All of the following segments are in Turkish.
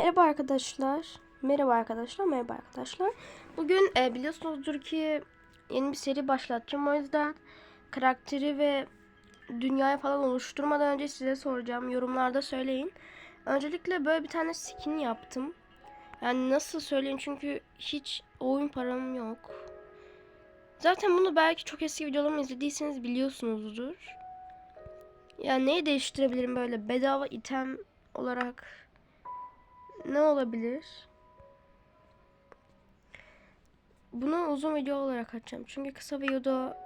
Merhaba arkadaşlar. Merhaba arkadaşlar. Merhaba arkadaşlar. Bugün e, biliyorsunuzdur ki yeni bir seri başlatacağım. O yüzden karakteri ve dünyayı falan oluşturmadan önce size soracağım. Yorumlarda söyleyin. Öncelikle böyle bir tane skin yaptım. Yani nasıl söyleyin çünkü hiç oyun param yok. Zaten bunu belki çok eski videolarımı izlediyseniz biliyorsunuzdur. Yani neyi değiştirebilirim böyle bedava item olarak ne olabilir? Bunu uzun video olarak açacağım. Çünkü kısa videoda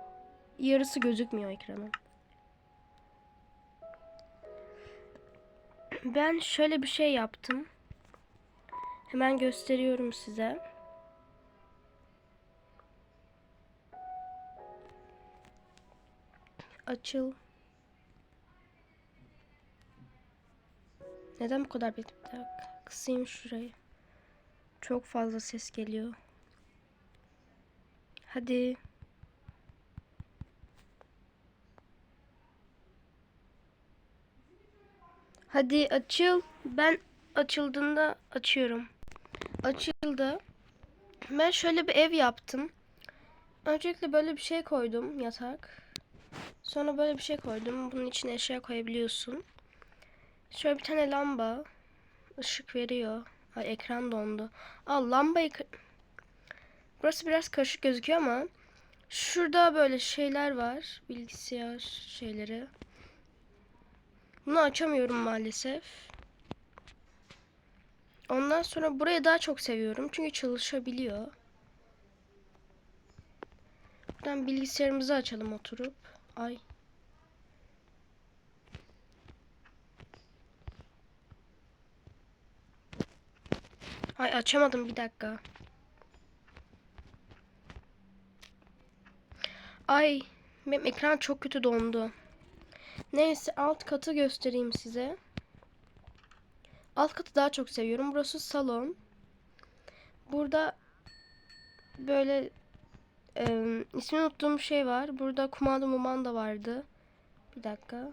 yarısı gözükmüyor ekranın. Ben şöyle bir şey yaptım. Hemen gösteriyorum size. Açıl. Neden bu kadar bir dakika? Kısayım şurayı. Çok fazla ses geliyor. Hadi. Hadi açıl. Ben açıldığında açıyorum. Açıldı. Ben şöyle bir ev yaptım. Öncelikle böyle bir şey koydum yatak. Sonra böyle bir şey koydum. Bunun içine eşya koyabiliyorsun. Şöyle bir tane lamba. Işık veriyor. Ay ekran dondu. Al lambayı... kı- Burası biraz karışık gözüküyor ama şurada böyle şeyler var. Bilgisayar şeyleri. Bunu açamıyorum maalesef. Ondan sonra burayı daha çok seviyorum. Çünkü çalışabiliyor. Buradan bilgisayarımızı açalım oturup. Ay. Ay açamadım bir dakika. Ay benim ekran çok kötü dondu. Neyse alt katı göstereyim size. Alt katı daha çok seviyorum. Burası salon. Burada böyle e, ismini unuttuğum şey var. Burada kumanda mumanda vardı. Bir dakika.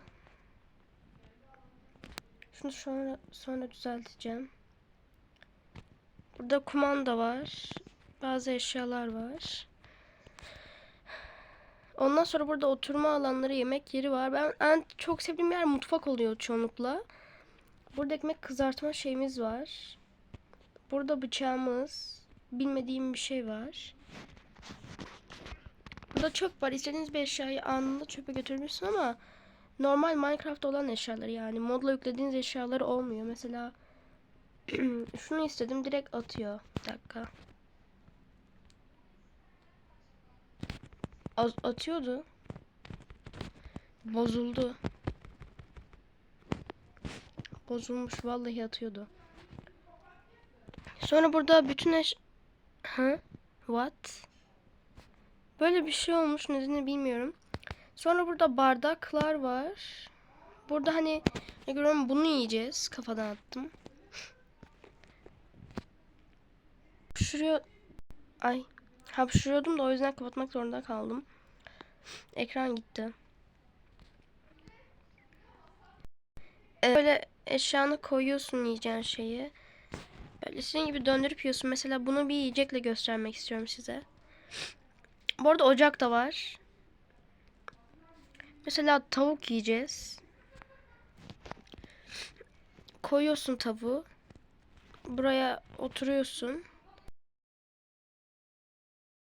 Şunu sonra sonra düzelteceğim. Burada kumanda var. Bazı eşyalar var. Ondan sonra burada oturma alanları, yemek yeri var. Ben en çok sevdiğim yer mutfak oluyor çoğunlukla. Burada ekmek kızartma şeyimiz var. Burada bıçağımız. Bilmediğim bir şey var. Burada çöp var. İstediğiniz bir eşyayı anında çöpe götürmüşsün ama normal Minecraft olan eşyalar yani modla yüklediğiniz eşyaları olmuyor. Mesela şunu istedim direkt atıyor. Bir dakika. Az atıyordu. Bozuldu. Bozulmuş vallahi atıyordu. Sonra burada bütün eş... Ha? What? Böyle bir şey olmuş nedenini bilmiyorum. Sonra burada bardaklar var. Burada hani ne görüyorum bunu yiyeceğiz. Kafadan attım. Hapşırıyor. Ay. Hapşırıyordum da o yüzden kapatmak zorunda kaldım. Ekran gitti. Ee, Böyle eşyanı koyuyorsun yiyeceğin şeyi. Böyle senin gibi döndürüp yiyorsun. Mesela bunu bir yiyecekle göstermek istiyorum size. Bu arada ocak da var. Mesela tavuk yiyeceğiz. Koyuyorsun tavuğu. Buraya oturuyorsun.